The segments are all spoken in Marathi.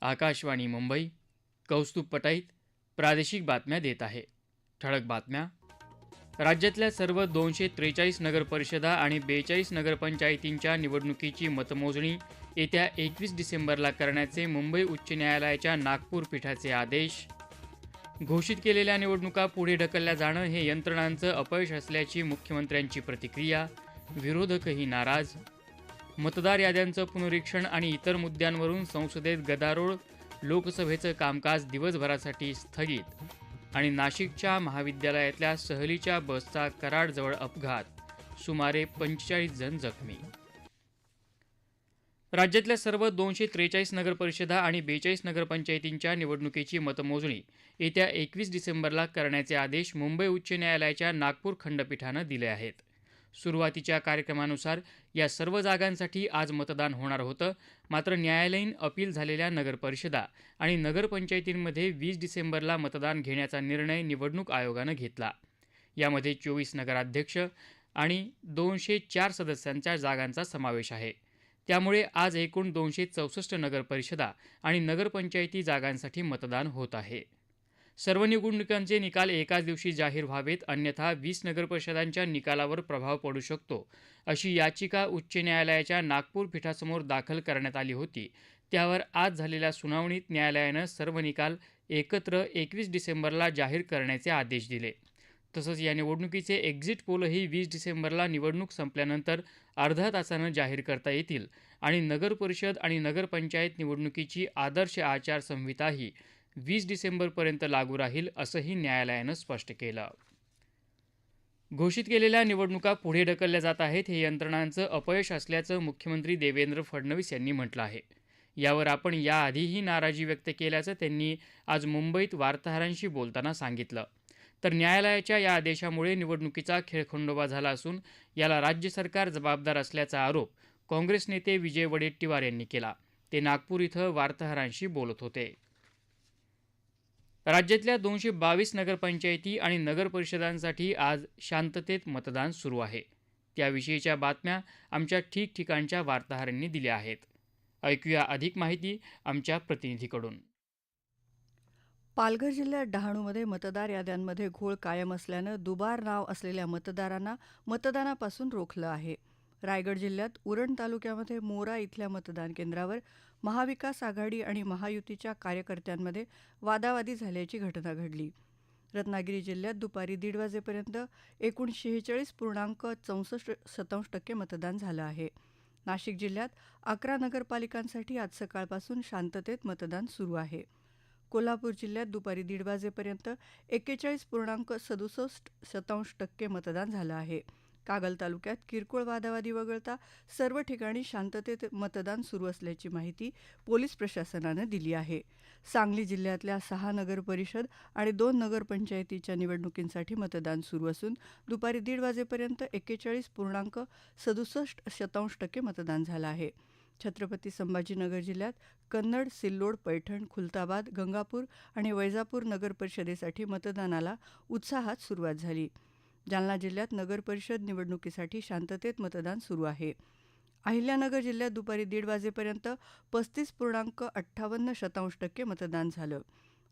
आकाशवाणी मुंबई कौस्तुभ पटाईत प्रादेशिक बातम्या देत आहे. ठळक बातम्या. राज्यातल्या सर्व दोनशे त्रेचाळीस नगरपरिषदा आणि बेचाळीस नगरपंचायतींच्या निवडणुकीची मतमोजणी येत्या एकवीस डिसेंबरला करण्याचे मुंबई उच्च न्यायालयाच्या नागपूर पीठाचे आदेश. घोषित केलेल्या निवडणुका पुढे ढकलल्या जाणं हे यंत्रणांचं अपयश असल्याची मुख्यमंत्र्यांची प्रतिक्रिया. विरोधकही नाराज. मतदार याद्यांचं पुनरीक्षण आणि इतर मुद्द्यांवरून संसदेत गदारोळ लोकसभेचं कामकाज दिवसभरासाठी स्थगित आणि नाशिकच्या महाविद्यालयातल्या सहलीच्या बसचा कराडजवळ अपघात सुमारे पंचेचाळीस जण जखमी. राज्यातल्या सर्व दोनशे त्रेचाळीस नगरपरिषदा आणि बेचाळीस नगरपंचायतींच्या निवडणुकीची मतमोजणी येत्या एकवीस डिसेंबरला करण्याचे आदेश मुंबई उच्च न्यायालयाच्या नागपूर खंडपीठानं दिले आहेत. सुरुवातीच्या कार्यक्रमानुसार या सर्व जागांसाठी आज मतदान होणार होतं. मात्र न्यायालयीन अपील झालेल्या नगरपरिषदा आणि नगरपंचायतींमध्ये वीस डिसेंबरला मतदान घेण्याचा निर्णय निवडणूक आयोगानं घेतला. यामध्ये चोवीस नगराध्यक्ष आणि दोनशे चार सदस्यांच्या जागांचा समावेश आहे. त्यामुळे आज एकूण दोनशे चौसष्ट नगरपरिषदा आणि नगरपंचायती जागांसाठी मतदान होत आहे. सर्व निवडणुकांचे निकाल एकाच दिवशी जाहीर व्हावेत अन्यथा वीस नगरपरिषदांच्या निकालावर प्रभाव पडू शकतो. अशी याचिका उच्च न्यायालयाच्या नागपूर पीठासमोर दाखल करण्यात आली होती. त्यावर आज झालेल्या सुनावणीत न्यायालयानं सर्व निकाल एकत्र एकवीस डिसेंबरला जाहीर करण्याचे आदेश दिले. तसंच या निवडणुकीचे एक्झिट पोलही वीस डिसेंबरला निवडणूक संपल्यानंतर अर्ध्या तासानं जाहीर करता येतील आणि नगरपरिषद आणि नगरपंचायत निवडणुकीची आदर्श आचारसंहिताही वीस डिसेंबरपर्यंत लागू राहील असंही न्यायालयानं स्पष्ट केलं. घोषित केलेल्या निवडणुका पुढे ढकलल्या जात आहेत हे यंत्रणांचं अपयश असल्याचं मुख्यमंत्री देवेंद्र फडणवीस यांनी म्हटलं आहे. यावर आपण याआधीही नाराजी व्यक्त केल्याचं त्यांनी आज मुंबईत वार्ताहरांशी बोलताना सांगितलं. तर न्यायालयाच्या या आदेशामुळे निवडणुकीचा खेळखंडोबा झाला असून याला राज्य सरकार जबाबदार असल्याचा आरोप काँग्रेस नेते विजय वडेट्टीवार यांनी केला. ते नागपूर इथं वार्ताहरांशी बोलत होते. राज्यातल्या दोनशे बावीस नगरपंचायती आणि नगरपरिषदांसाठी आज शांततेत मतदान सुरू आहे. त्याविषयीच्या बातम्या आमच्या ठिकठिकाणच्या वार्ताहरांनी दिल्या आहेत. ऐकूया अधिक माहिती आमच्या प्रतिनिधीकडून. पालघर जिल्ह्यात डहाणूमध्ये मतदार याद्यांमध्ये घोळ कायम असल्यानं दुबार नाव असलेल्या मतदारांना मतदानापासून रोखलं आहे. रायगड जिल्ह्यात उरण तालुक्यामध्ये मोरा इथल्या मतदान केंद्रावर महाविकास आघाडी आणि महायुतीच्या कार्यकर्त्यांमध्ये वादावादी झाल्याची घटना घडली. रत्नागिरी जिल्ह्यात दुपारी दीड वाजेपर्यंत एकूण शेहेचाळीस पूर्णांक चौसष्ट शतांश टक्के मतदान झालं आहे. नाशिक जिल्ह्यात अकरा नगरपालिकांसाठी आज सकाळपासून शांततेत मतदान सुरू आहे. कोल्हापूर जिल्ह्यात दुपारी दीड वाजेपर्यंत एक्केचाळीस पूर्णांक सदुसष्ट शतांश टक्के मतदान झालं आहे. कागल तालुक्यात किरकोळ वादावादी वगळता सर्व ठिकाणी शांततेत मतदान सुरू असल्याची माहिती पोलीस प्रशासनानं दिली आहे. सांगली जिल्ह्यातल्या सहा नगर परिषद आणि दोन नगरपंचायतीच्या निवडणुकींसाठी मतदान सुरू असून दुपारी दीड वाजेपर्यंत एक्केचाळीस पूर्णांक सदुसष्ट शतांश टक्के मतदान झालं आहे. छत्रपती संभाजीनगर जिल्ह्यात कन्नड सिल्लोड पैठण खुलताबाद गंगापूर आणि वैजापूर नगर परिषदेसाठी मतदानाला उत्साहात सुरुवात झाली. जालना जिल्ह्यात नगरपरिषद निवडणुकीसाठी शांततेत मतदान सुरू आहे. अहिल्यानगर जिल्ह्यात दुपारी दीड वाजेपर्यंत पस्तीस पूर्णांक अठ्ठावन्न शतांश टक्के मतदान झालं.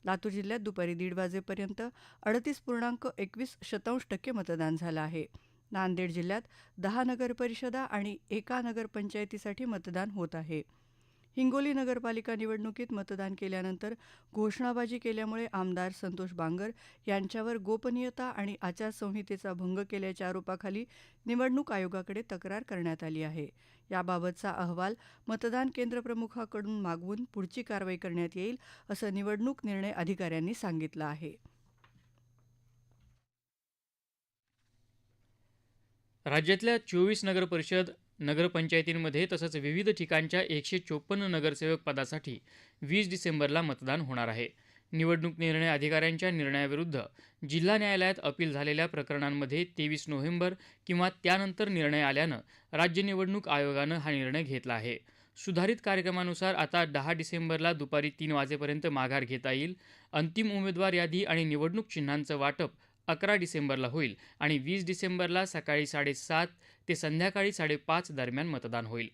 लातूर जिल्ह्यात दुपारी दीड वाजेपर्यंत अडतीस पूर्णांक एकवीस शतांश टक्के मतदान झालं आहे. नांदेड जिल्ह्यात दहा नगरपरिषदा आणि एका नगरपंचायतीसाठी मतदान होत आहे. हिंगोली नगरपालिका निवडणुकीत मतदान केल्यानंतर घोषणाबाजी केल्यामुळे आमदार संतोष बांगर यांच्यावर गोपनीयता आणि आचारसंहितेचा भंग केल्याच्या आरोपाखाली निवडणूक आयोगाकडे तक्रार करण्यात आली आहे. याबाबतचा अहवाल मतदान केंद्र प्रमुखाकडून मागवून पुढची कारवाई करण्यात येईल असं निवडणूक निर्णय अधिकाऱ्यांनी सांगितलं आहे. राज्यातल्या चोवीस नगरपरिषद नगरपंचायतींमध्ये तसंच विविध ठिकाणच्या एकशे चोपन्न नगरसेवक पदासाठी वीस डिसेंबरला मतदान होणार आहे. निवडणूक निर्णय अधिकाऱ्यांच्या निर्णयाविरुद्ध जिल्हा न्यायालयात अपील झालेल्या प्रकरणांमध्ये तेवीस नोव्हेंबर किंवा त्यानंतर निर्णय आल्यानं राज्य निवडणूक आयोगानं हा निर्णय घेतला आहे. सुधारित कार्यक्रमानुसार आता दहा डिसेंबरला दुपारी तीन वाजेपर्यंत माघार घेता येईल. अंतिम उमेदवार यादी आणि निवडणूक चिन्हांचं वाटप अकरा डिसेंबरला होईल आणि वीस डिसेंबरला सकाळी साडेसात ते संध्याकाळी साडेपाच दरम्यान मतदान होईल.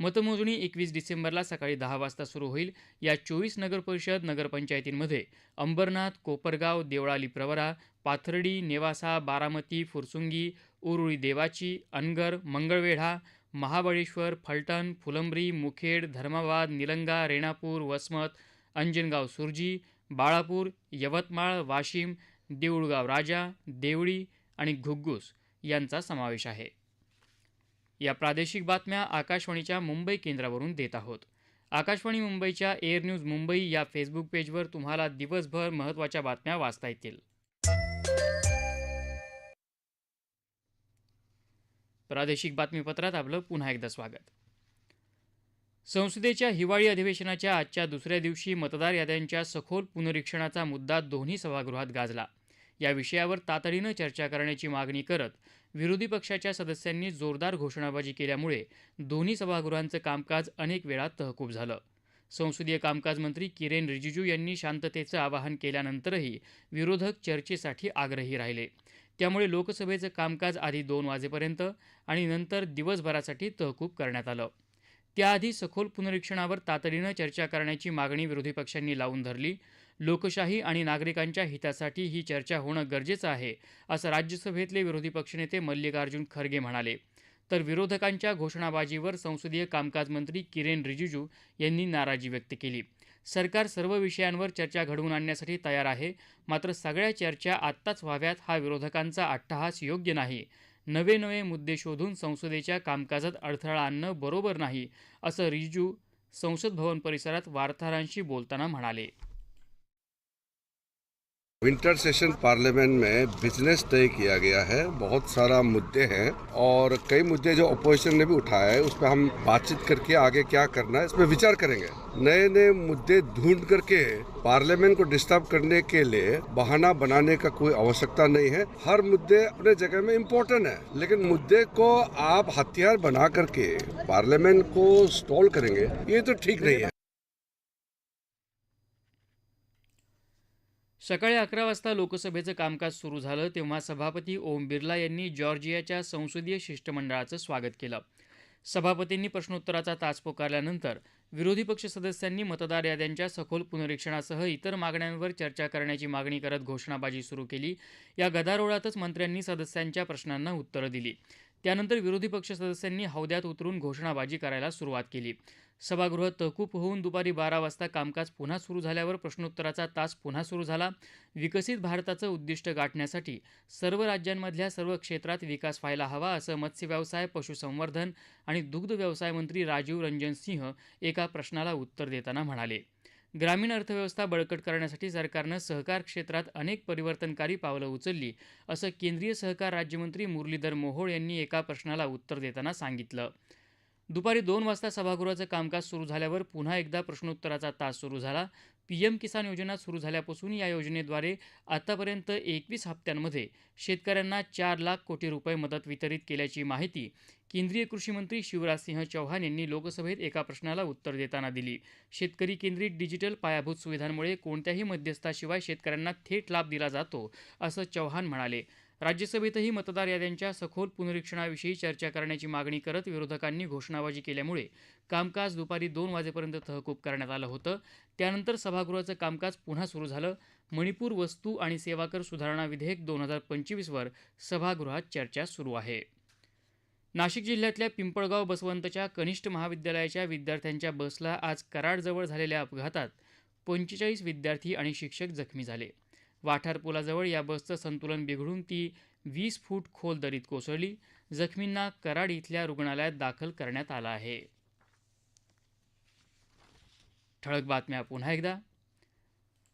मतमोजणी एकवीस डिसेंबरला सकाळी दहा वाजता सुरू होईल. या चोवीस नगरपरिषद नगरपंचायतींमध्ये अंबरनाथ कोपरगाव देवळाली प्रवरा पाथर्डी नेवासा बारामती फुरसुंगी उरुळी देवाची अनगर मंगळवेढा महाबळेश्वर फलटण फुलंब्री मुखेड धर्माबाद निलंगा रेणापूर वसमत अंजनगाव सुरजी बाळापूर यवतमाळ वाशिम देऊळगाव राजा देवळी आणि घुग्गुस यांचा समावेश आहे. या प्रादेशिक बातम्या आकाशवाणीच्या मुंबई केंद्रावरून देत आहोत. आकाशवाणी मुंबईच्या एअर न्यूज मुंबई या फेसबुक पेजवर तुम्हाला दिवसभर महत्त्वाच्या बातम्या वाचता येतील. प्रादेशिक बातमीपत्रात आपलं पुन्हा एकदा स्वागत. संसदेच्या हिवाळी अधिवेशनाच्या आजच्या दुसऱ्या दिवशी मतदार याद्यांच्या सखोल पुनरीक्षणाचा मुद्दा दोन्ही सभागृहात गाजला. या विषयावर तातडीनं चर्चा करण्याची मागणी करत विरोधी पक्षाच्या सदस्यांनी जोरदार घोषणाबाजी केल्यामुळे दोन्ही सभागृहांचं कामकाज अनेक वेळा तहकूब झालं. संसदीय कामकाज मंत्री किरेन रिजिजू यांनी शांततेचं आवाहन केल्यानंतरही विरोधक चर्चेसाठी आग्रही राहिले. त्यामुळे लोकसभेचं कामकाज आधी दोन वाजेपर्यंत आणि नंतर दिवसभरासाठी तहकूब करण्यात आलं. त्याआधी सखोल पुनरीक्षणावर तातडीनं चर्चा करण्याची मागणी विरोधी पक्षांनी लावून धरली. लोकशाही आणि नागरिकांच्या हितासाठी ही चर्चा होणं गरजेचं आहे असं राज्यसभेतले विरोधी पक्षनेते मल्लिकार्जुन खरगे म्हणाले. तर विरोधकांच्या घोषणाबाजीवर संसदीय कामकाज मंत्री किरेन रिजिजू यांनी नाराजी व्यक्त केली. सरकार सर्व विषयांवर चर्चा घडवून आणण्यासाठी तयार आहे मात्र सगळ्या चर्चा आत्ताच व्हाव्यात हा विरोधकांचा अट्टहास योग्य नाही. नवे नवे मुद्दे शोधून संसदेच्या कामकाजात अडथळा आणणं बरोबर नाही असं रिजिजू संसद भवन परिसरात वार्ताहरांशी बोलताना म्हणाले. विंटर सेशन पार्लियामेंट में बिज़नेस तय किया गया है, बहुत सारा मुद्दे हैं और कई मुद्दे जो अपोजिशन ने भी उठाया है उस पर हम बातचीत करके आगे क्या करना है इस पर विचार करेंगे। नए नए मुद्दे ढूंढ करके पार्लियामेंट को डिस्टर्ब करने के लिए बहाना बनाने का कोई आवश्यकता नहीं है। हर मुद्दे अपने जगह में इम्पोर्टेंट है, लेकिन मुद्दे को आप हथियार बना करके पार्लियामेंट को स्टॉल करेंगे, ये तो ठीक नहीं है। सकाळी अकरा वाजता लोकसभेचं कामकाज सुरू झालं तेव्हा सभापती ओम बिर्ला यांनी जॉर्जियाच्या संसदीय शिष्टमंडळाचं स्वागत केलं. सभापतींनी प्रश्नोत्तराचा तास पुकारल्यानंतर विरोधी पक्ष सदस्यांनी मतदार याद्यांच्या सखोल पुनरीक्षणासह इतर मागण्यांवर चर्चा करण्याची मागणी करत घोषणाबाजी सुरू केली. या गदारोळातच मंत्र्यांनी सदस्यांच्या प्रश्नांना उत्तरं दिली. त्यानंतर विरोधी पक्ष सदस्यांनी हौद्यात उतरून घोषणाबाजी करायला सुरुवात केली. सभागृह तहकूब होऊन दुपारी बारा वाजता कामकाज पुन्हा सुरू झाल्यावर प्रश्नोत्तराचा तास पुन्हा सुरू झाला. विकसित भारताचं उद्दिष्ट गाठण्यासाठी सर्व राज्यांमधल्या सर्व क्षेत्रात विकास व्हायला हवा असं मत्स्य व्यवसाय पशुसंवर्धन आणि दुग्ध व्यवसाय मंत्री राजीव रंजन सिंह एका प्रश्नाला उत्तर देताना म्हणाले. ग्रामीण अर्थव्यवस्था बळकट करण्यासाठी सरकारनं सहकार क्षेत्रात अनेक परिवर्तनकारी पावलं उचलली असं केंद्रीय सहकार राज्यमंत्री मुरलीधर मोहोळ यांनी एका प्रश्नाला उत्तर देताना सांगितलं. दुपारी दोन वाजता सभागृहाचं कामकाज सुरू झाल्यावर पुन्हा एकदा प्रश्नोत्तराचा तास सुरू झाला. पीएम किसान योजना सुरू झाल्यापासून या योजनेद्वारे आतापर्यंत एकवीस हप्त्यांमध्ये शेतकऱ्यांना चार लाख कोटी रुपये मदत वितरित केल्याची माहिती केंद्रीय कृषी मंत्री शिवराजसिंह चौहान यांनी लोकसभेत एका प्रश्नाला उत्तर देताना दिली. शेतकरी केंद्रित डिजिटल पायाभूत सुविधांमुळे कोणत्याही मध्यस्थाशिवाय शेतकऱ्यांना थेट लाभ दिला जातो असं चौहान म्हणाले. राज्यसभेतही मतदार याद्यांच्या सखोल पुनरीक्षणाविषयी चर्चा करण्याची मागणी करत विरोधकांनी घोषणाबाजी केल्यामुळे कामकाज दुपारी दोन वाजेपर्यंत तहकूब करण्यात आलं होतं. त्यानंतर सभागृहाचं कामकाज पुन्हा सुरू झालं. मणिपूर वस्तू आणि सेवाकर सुधारणा विधेयक दोन हजार पंचवीसवर सभागृहात चर्चा सुरू आहे. नाशिक जिल्ह्यातल्या पिंपळगाव बसवंतच्या कनिष्ठ महाविद्यालयाच्या विद्यार्थ्यांच्या बसला आज कराडजवळ झालेल्या अपघातात पंचेचाळीस विद्यार्थी आणि शिक्षक जखमी झाले. वाठार पुलाजवळ या बसचं संतुलन बिघडून ती वीस फूट खोल दरीत कोसळली. जखमींना कराड इथल्या रुग्णालयात दाखल करण्यात आलं आहे. ठळक बातम्या पुन्हा एकदा.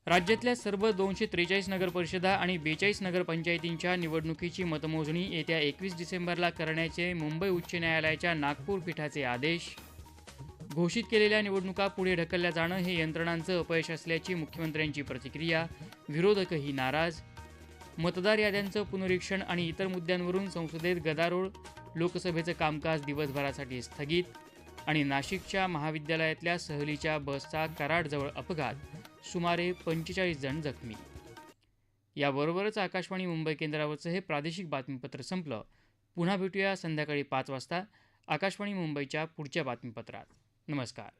राज्यातल्या सर्व दोनशे त्रेचाळीस नगरपरिषदा आणि बेचाळीस नगरपंचायतींच्या निवडणुकीची मतमोजणी येत्या एकवीस डिसेंबरला करण्याचे मुंबई उच्च न्यायालयाच्या नागपूर पीठाचे आदेश घोषित केलेल्या निवडणुका पुढे ढकलल्या जाणं हे यंत्रणांचं अपयश असल्याची मुख्यमंत्र्यांची प्रतिक्रिया. विरोधकही नाराज. मतदार याद्यांचं पुनरीक्षण आणि इतर मुद्द्यांवरून संसदेत गदारोळ. लोकसभेचं कामकाज दिवसभरासाठी स्थगित. आणि नाशिकच्या महाविद्यालयातल्या सहलीच्या बसचा कराडजवळ अपघात. सुमारे पंचेचाळीस जण जखमी. याबरोबरच आकाशवाणी मुंबई केंद्रावरचं हे प्रादेशिक बातमीपत्र संपलं. पुन्हा भेटूया संध्याकाळी पाच वाजता. आकाशवाणी मुंबईच्या पुढच्या बातमीपत्रात. नमस्कार